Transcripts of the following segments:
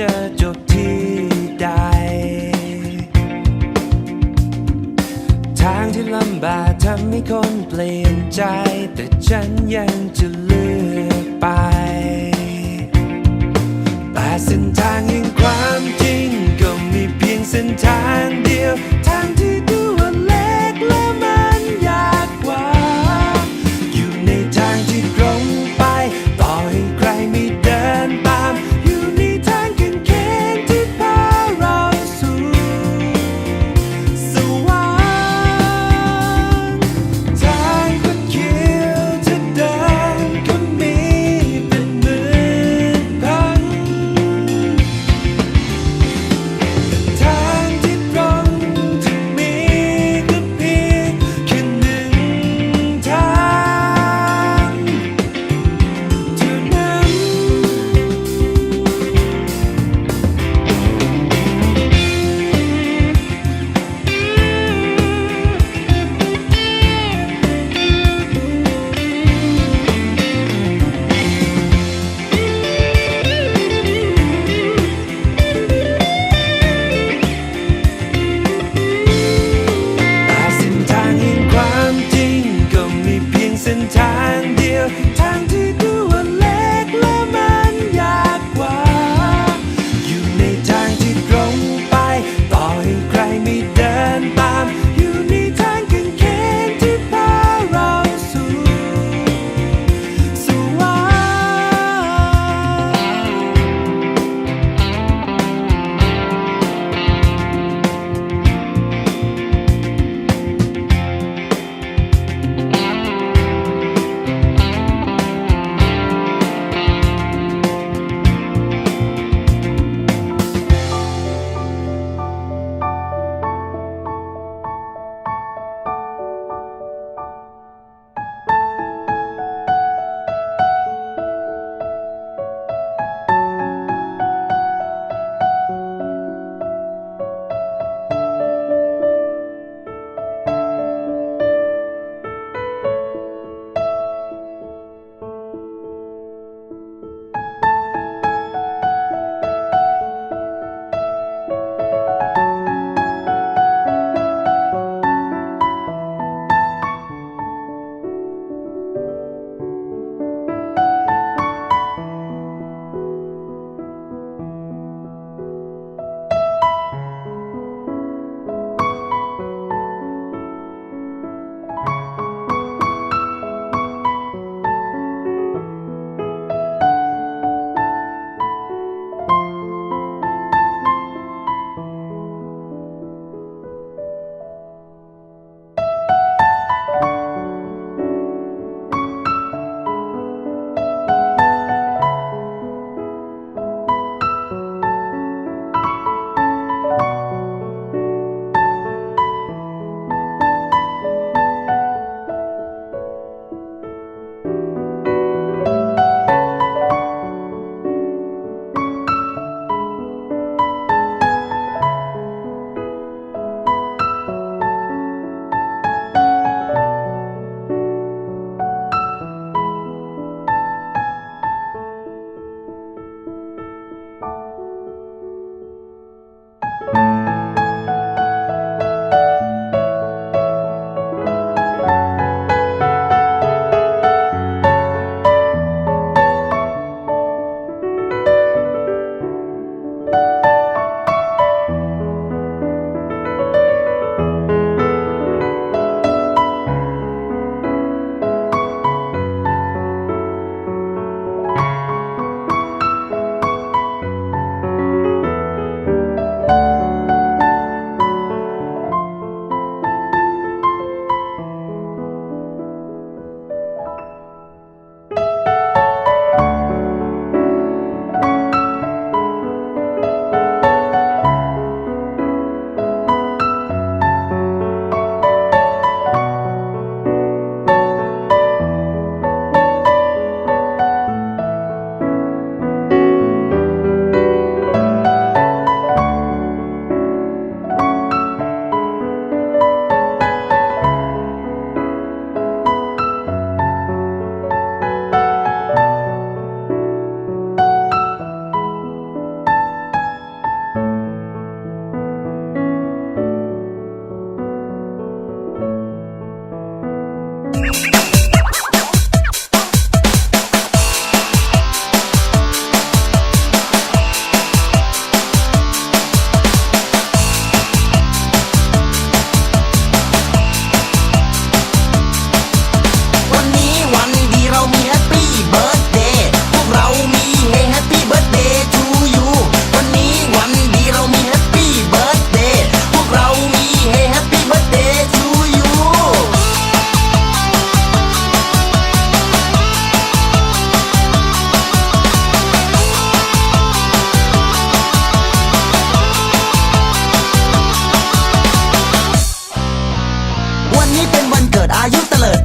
จะจบที่ใด ทางที่ลำบากทำให้คนเปลี่ยนใจ แต่ฉันยังจะเลือกไป แต่เส้นทางแห่งความจริงก็มีเพียงเส้นทาง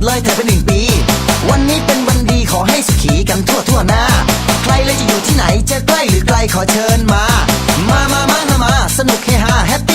เลยแต่เป็นหนึ่งปี วันนี้เป็นวันดีขอให้สุขีกันทั่วทั่วหน้า ใครเลยจะอยู่ที่ไหนจะใกล้หรือไกลขอเชิญมา มามามามาสนุกเฮฮาแฮปปี้